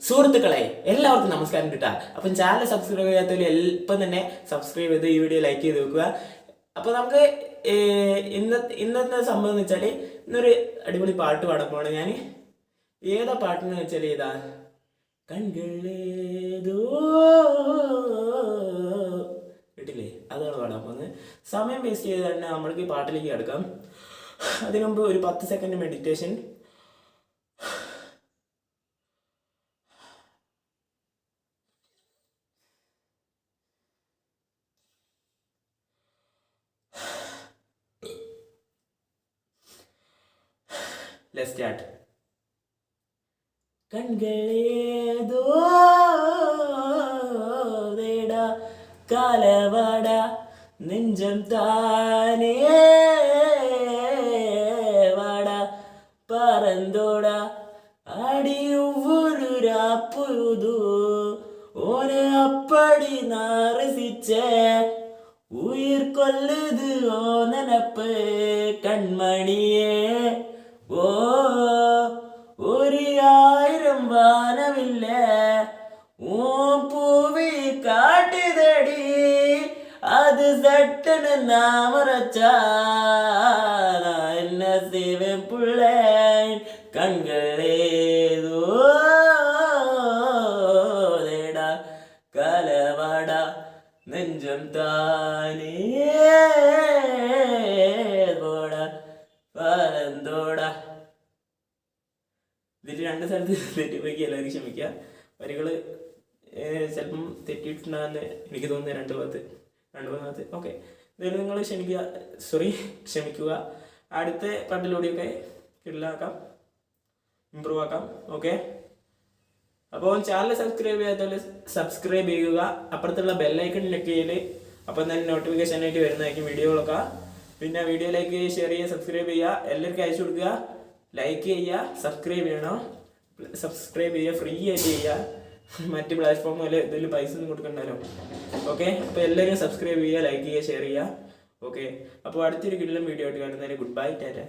സുഹൃത്തുക്കളെ എല്ലാവർക്കും നമസ്കാരം കിട്ടാം അപ്പം ചാനൽ സബ്സ്ക്രൈബ് ചെയ്യാത്തവർ എളുപ്പം തന്നെ സബ്സ്ക്രൈബ് ചെയ്ത് ഈ വീഡിയോ ലൈക്ക് ചെയ്ത് വെക്കുക. അപ്പോൾ നമുക്ക് ഇന്ന ഇന്നത്തെ സംഭവം എന്ന് വെച്ചാൽ ഇന്നൊരു അടിപൊളി പാട്ട് പാടാൻ ഞാൻ ഏതാ പാട്ടെന്ന് വെച്ചാൽ ഏതാ? കൺകളേതോ കേട്ടില്ലേ? അതാണ് പാടാൻ പോകുന്നത് സമയം വേസ്റ്റ് ചെയ്ത് തന്നെ നമ്മൾക്ക് ഈ പാട്ടിലേക്ക് കിടക്കാം. അതിനു മുമ്പ് ഒരു പത്ത് സെക്കൻഡ് മെഡിറ്റേഷൻ ലെറ്റ് സ്റ്റാർട്ട് കലവട നെഞ്ചം താനേ വട. പറന്തോട അടിയുവൊരുരാപ്പുതു ഓരെ അപ്പടി നാരസിച്ച ഉയർ കൊല്ലുതു ഓ നനപ്പ് കൺമണിയേ. ഓ ഒരു ആയിരം വാനമില്ലേ ഓ പൂവി കാട്ടിതടി അത് സട്ടന് നാമറച്ചാന്നെ സിവപ്പുള്ള കലവട നെഞ്ചം താനേ. ഇതിൽ രണ്ട് സ്ഥലത്ത് തെറ്റിപ്പോയി എല്ലാവരും ക്ഷമിക്കുക. വരികൾ ചിലപ്പം തെറ്റിയിട്ടുണ്ടാകുന്ന എനിക്ക് തോന്നുന്നത് രണ്ട് ഭാഗത്ത് രണ്ട് മൂന്ന് ഭാഗത്ത്. ഓക്കെ. ഇതിൽ നിങ്ങൾ ക്ഷമിക്കുക. സോറി ക്ഷമിക്കുക. അടുത്ത പാട്ടിലൂടെയൊക്കെ കിടലാക്കാം. ഇമ്പ്രൂവ് ആക്കാം. ഓക്കെ. അപ്പോൾ ചാനൽ സബ്സ്ക്രൈബ് ചെയ്യാത്തവർ സബ്സ്ക്രൈബ് ചെയ്യുക. അപ്പുറത്തുള്ള ബെല്ലൈക്കൺ ചെയ്ത് അപ്പം തന്നെ നോട്ടിഫിക്കേഷൻ ആയിട്ട് വരുന്നതായിരിക്കും വീഡിയോകളൊക്കെ. പിന്നെ വീഡിയോ ലൈക്ക് വീഡിയോയിലേക്ക് ഷെയർ ചെയ്യുക സബ്സ്ക്രൈബ് ചെയ്യുക. എല്ലാവർക്കും അയച്ചു കൊടുക്കുക. ലൈക്ക് ചെയ്യുക സബ്സ്ക്രൈബ് ചെയ്യണം. സബ്സ്ക്രൈബ് ചെയ്യുക ഫ്രീ ആയിട്ട് ചെയ്യുക. മറ്റ് പ്ലാറ്റ്ഫോമിൽ ഇതിൽ പൈസ ഒന്നും കൊടുക്കണ്ടല്ലോ. ഓക്കെ അപ്പോൾ എല്ലാവരും സബ്സ്ക്രൈബ് ചെയ്യുക ലൈക്ക് ചെയ്യുക ഷെയർ ചെയ്യുക. ഓക്കെ അപ്പോൾ അടുത്തൊരു കിട്ടിലും വീഡിയോ ആയിട്ട് കാണുന്നതിന് ഗുഡ് ബൈ ടാറ്റ.